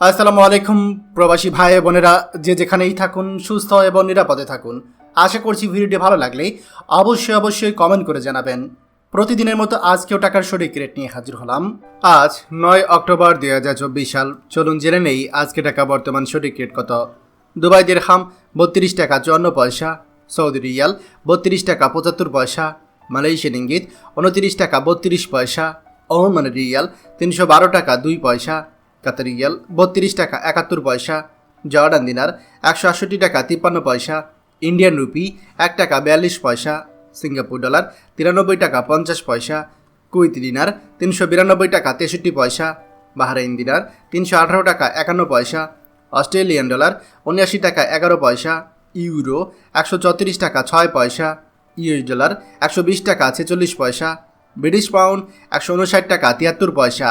আসসালামু আলাইকুম, প্রবাসী ভাই বোনেরা। যে যেখানেই থাকুন, সুস্থ এবং নিরাপদে থাকুন। আশা করছি ভিডিওটি ভালো লাগলে অবশ্যই অবশ্যই কমেন্ট করে জানাবেন। প্রতিদিনের মতো আজকেও টাকার সঠিক রেট নিয়ে হাজির হলাম। আজ নয় অক্টোবর দুই হাজার চব্বিশ সাল। চলুন জেনে নেই আজকে টাকা বর্তমান সঠিক রেট কত। দুবাই দেড়হাম, বত্রিশ টাকা চুয়ান্ন পয়সা। সৌদি রিয়াল, বত্রিশ টাকা পঁচাত্তর পয়সা। মালয়েশিয়ান ইঙ্গিত, উনত্রিশ টাকা বত্রিশ পয়সা। ওমান রিয়াল, তিনশো বারো টাকা দুই পয়সা। কাতার রিয়াল বত্রিশ টাকা একাত্তর পয়সা। জর্ডান দিনার একশো আটষট্টি টাকা তিপ্পান্ন পয়সা। ইন্ডিয়ান রুপি এক টাকা বিয়াল্লিশ পয়সা। সিঙ্গাপুর ডলার তিরানব্বই টাকা পঞ্চাশ পয়সা। কুইত দিনার তিনশো বিরানব্বই টাকা তেষট্টি পয়সা। বাহরাইন দিনার তিনশো আঠারো টাকা একান্ন পয়সা। অস্ট্রেলিয়ান ডলার উনআশি টাকা এগারো পয়সা। ইউরো একশো চৌত্রিশ টাকা ছয় পয়সা। ইউএস ডলার একশো বিশ টাকা ছেচল্লিশ পয়সা। ব্রিটিশ পাউন্ড একশো উনষাট টাকা তিয়াত্তর পয়সা।